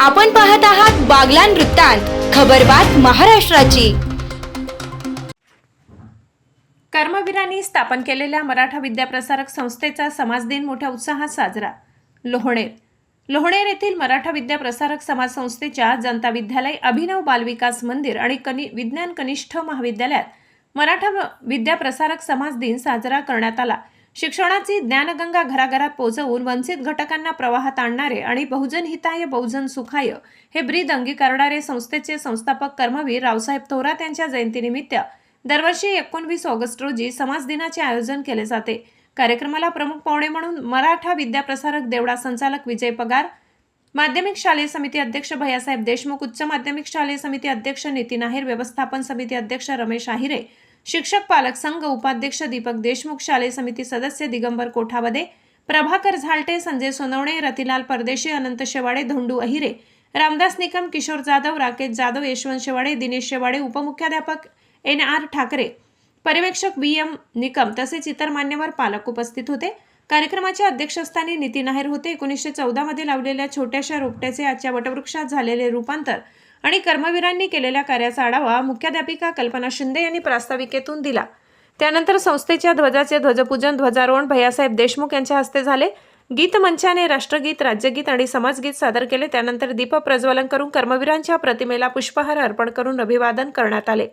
आपण पाहत आहात बागलान वृत्तांत खबरबात महाराष्ट्राची. कर्मवीरांनी स्थापन केलेल्या मराठा विद्याप्रसारक संस्थेचा समाज दिन मोठ्या उत्साहात साजरा. लोहणेर लोहणेर येथील मराठा विद्याप्रसारक समाज संस्थेच्या जनता विद्यालय अभिनव बालविकास मंदिर आणि कनि विज्ञान कनिष्ठ महाविद्यालयात मराठा विद्याप्रसारक समाज दिन साजरा करण्यात आला. शिक्षणाची ज्ञानगंगा घराघरात पोहोचवून वंचित घटकांना प्रवाहात आणणारे आणि बहुजन हिताय बहुजन सुखाय हे ब्रीद अंगीकारणारे संस्थेचे संस्थापक कर्मवीर रावसाहेब थोरात यांच्या जयंतीनिमित्त दरवर्षी एकोणवीस ऑगस्ट रोजी समाज दिनाचे आयोजन केले जाते. कार्यक्रमाला प्रमुख पाहुणे म्हणून मराठा विद्याप्रसारक देवडा संचालक विजय पगार माध्यमिक शालेय समिती अध्यक्ष भैयासाहेब देशमुख उच्च माध्यमिक शालेय समिती अध्यक्ष नितीन आहेर व्यवस्थापन समिती अध्यक्ष रमेश आहिरे शिक्षक पालक संघ उपाध्यक्ष दीपक देशमुख शालेय समिती सदस्य दिगंबर कोठावदे प्रभाकर झालटे संजय सोनवणे रतिलाल परदेशी अनंत शेवाडे धोंडू अहिरे रामदास निकम किशोर जाधव राकेश जाधव यशवंत शेवाडे दिनेश शेवाडे उपमुख्याध्यापक एन आर ठाकरे. पर्यवेक्षक बी एम निकम तसेच इतर मान्यवर पालक उपस्थित होते. कार्यक्रमाच्या अध्यक्षस्थानी नितीन आहेर होते. एकोणीसशे चौदामध्ये लावलेल्या छोट्याशा रोपट्याचे आजच्या वटवृक्षात झालेले रूपांतर आणि कर्मवीरांनी केलेल्या कार्याचा आढावा मुख्याध्यापिका कल्पना शिंदे यांनी प्रास्ताविकेतून दिला. त्यानंतर संस्थेच्या ध्वजाचे ध्वजपूजन ध्वजारोहण भैयासाहेब देशमुख यांच्या हस्ते झाले. गीतमंचाने राष्ट्रगीत राज्यगीत आणि समाजगीत सादर केले. त्यानंतर दीप प्रज्वलन करून कर्मवीरांच्या प्रतिमेला पुष्पहार अर्पण करून अभिवादन करण्यात आले.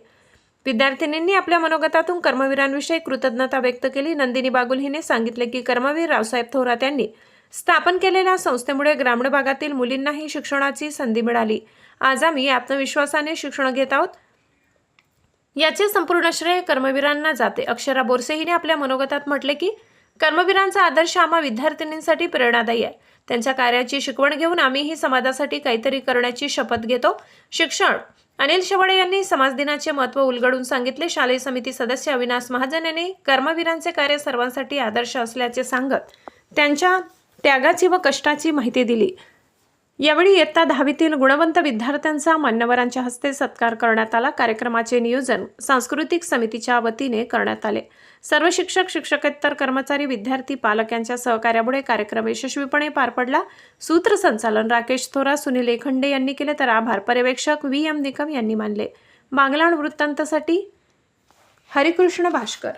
विद्यार्थिनींनी आपल्या मनोगतातून कर्मवीरांविषयी कृतज्ञता व्यक्त केली. नंदिनी बागुल हिने सांगितले की कर्मवीर रावसाहेब थोरात यांनी स्थापन केलेल्या संस्थेमुळे ग्रामीण भागातील मुलींनाही शिक्षणाची संधी मिळाली. आज आम्ही आत्मविश्वासाने शिक्षण घेत आहोत. याचे संपूर्ण श्रेय कर्मवीरांना जाते. अक्षरा बोरसे हिने आपल्या मनोगतात म्हटले की कर्मवीरांचा आदर्श आम्हा विद्यार्थिनींसाठी प्रेरणादायी आहे. त्यांच्या कार्याची शिकवण घेऊन आम्हीही समाजासाठी काहीतरी करण्याची शपथ घेतो. शिक्षण. अनिल शेवाडे यांनी समाज दिनाचे महत्त्व उलगडून सांगितले. शालेय समिती सदस्य अविनाश महाजन यांनी कर्मवीरांचे कार्य सर्वांसाठी आदर्श असल्याचे सांगत त्यांच्या त्यागाची व कष्टाची माहिती दिली. यावेळी इयत्ता दहावीतील गुणवंत विद्यार्थ्यांचा मान्यवरांच्या हस्ते सत्कार करण्यात आला. कार्यक्रमाचे नियोजन सांस्कृतिक समितीच्या वतीने करण्यात आले. सर्व शिक्षक शिक्षकेतर कर्मचारी विद्यार्थी पालक यांच्या सहकार्यामुळे कार्यक्रम यशस्वीपणे पार पडला. सूत्रसंचालन राकेश थोरा सुनील एखंडे यांनी केले तर आभार. पर्यवेक्षक व्ही एम निकम यांनी मानले. बांगलाण वृत्तांतासाठी हरिकृष्ण भास्कर